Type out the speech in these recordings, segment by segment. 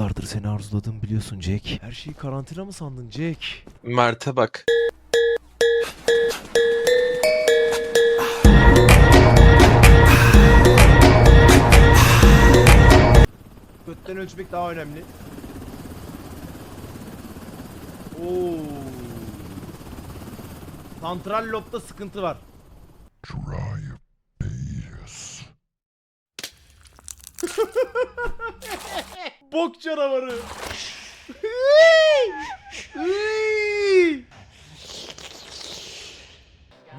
Yıllardır seni arzuladım biliyorsun Jack. Her şeyi karantina mı sandın Jack? Mert'e bak. Götten ölçmek daha önemli. Oo. Santral lobda sıkıntı var. Bok canavarı.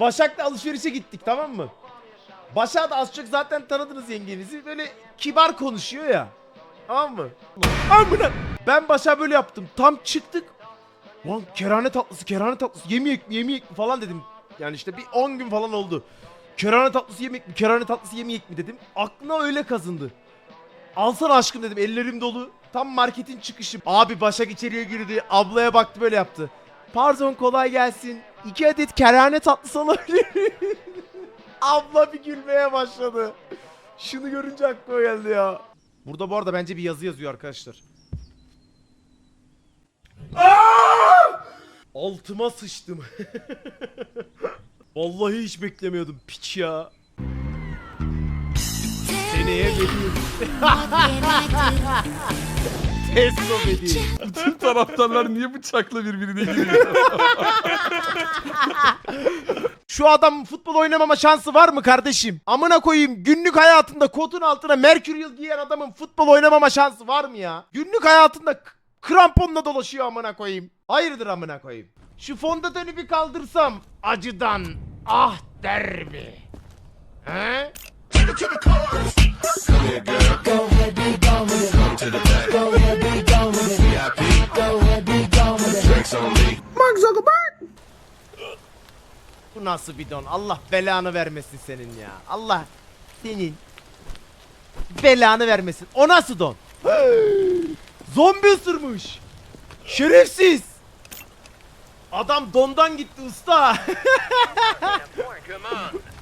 Başak'la alışverişe gittik tamam mı? Başak da az çok zaten tanıdınız yengenizi. Böyle kibar konuşuyor ya. Tamam mı? Amına. Ben Başak'a böyle yaptım. Tam çıktık. Lan kerane tatlısı, kerane tatlısı yemeyek mi, yemeyek mi falan dedim. Yani işte bir 10 gün falan oldu. Kerane tatlısı yemek mi, kerane tatlısı yemeyek mi dedim. Aklına öyle kazındı. Alsana aşkım dedim ellerim dolu. Tam marketin çıkışı. Abi Başak içeriye girdi. Ablaya baktı böyle yaptı. Pardon kolay gelsin. İki adet kerane tatlısı alabilir miyim?" Abla bir gülmeye başladı. Şunu görünce aklıma geldi ya. Burada bu arada bence bir yazı yazıyor arkadaşlar. Altıma sıçtım. Vallahi hiç beklemiyordum piç ya. Testo veriyorum. Bütün taraftarlar niye bıçakla birbirine giriyor? Şu adam futbol oynamama şansı var mı kardeşim? Amına koyayım günlük hayatında kotun altına Mercurial giyen adamın futbol oynamama şansı var mı ya? Günlük hayatında k- kramponla dolaşıyor amına koyayım. Hayırdır amına koyayım? Şu fondöteni bir kaldırsam acıdan ah der mi? He? Bu nasıl bidon? Allah belanı vermesin senin ya. Allah senin belanı vermesin. O nasıl don? Zombi ısırmış. Şerefsiz. Adam dondan gitti usta.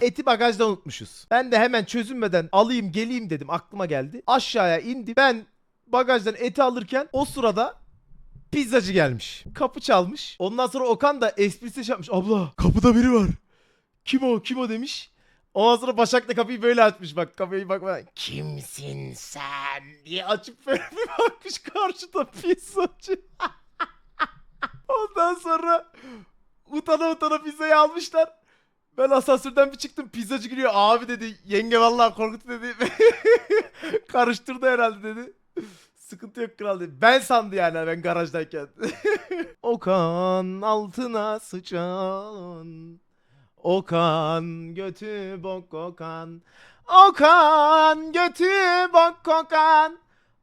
Eti bagajda unutmuşuz. Ben de hemen çözünmeden alayım geleyim dedim. Aklıma geldi. Aşağıya indim. Ben bagajdan eti alırken o sırada pizzacı gelmiş. Kapı çalmış. Ondan sonra Okan da esprisi şey yapmış. Abla kapıda biri var. Kim o kim o demiş. Ondan sonra Başak da kapıyı böyle açmış bak kapıyı bak bak. Kimsin sen diye açıp böyle bir bakmış karşıda pizzacı. Ondan sonra utana utana pizzayı almışlar. Ben asansörden bir çıktım pizzacı gülüyor. Abi dedi yenge vallahi korkuttu dedi. Karıştırdı herhalde dedi. Sıkıntı yok kral dedi. Ben sandı yani ben garajdayken. Okan altına sıçan. Okan götü bok kokan. Okan götü bok kokan.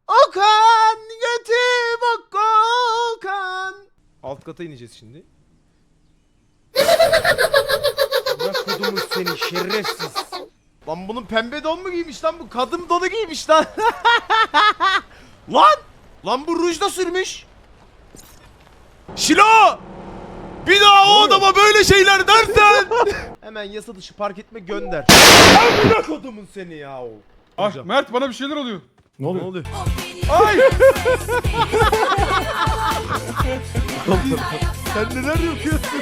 Okan götü bok kokan. Alt kata ineceğiz şimdi. Bırak kodumu seni şerefsiz. Lan bunun pembe don mu giymiş lan bu? Kadın donu giymiş lan. lan! Lan bu ruj da sürmüş. Şilo! Bir daha o adama böyle şeyler dersen. Hemen yasa dışı park etme gönder. Amına kodumun seni ya o. ah Mert bana bir şeyler oluyor. Ne oluyor? Ne oluyor? Ay! Sen neler yapıyorsun?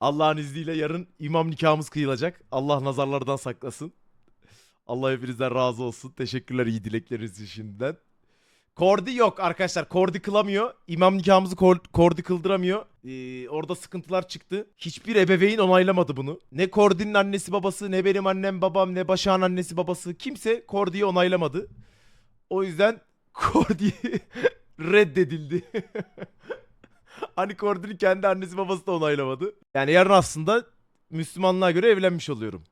Allah'ın izniyle yarın imam nikahımız kıyılacak. Allah nazarlardan saklasın. Allah hepinizden razı olsun. Teşekkürler iyi dilekleriniz şimdiden. Kordi yok arkadaşlar. Kordi kılamıyor. İmam nikahımızı kor- Kordi kıldıramıyor. Ee, orada sıkıntılar çıktı. Hiçbir ebeveyn onaylamadı bunu. Ne Kordi'nin annesi babası, ne benim annem babam, ne Başak'ın annesi babası. Kimse Kordi'yi onaylamadı. O yüzden Kordi reddedildi. hani Kordi'nin kendi annesi babası da onaylamadı. Yani yarın aslında Müslümanlığa göre evlenmiş oluyorum.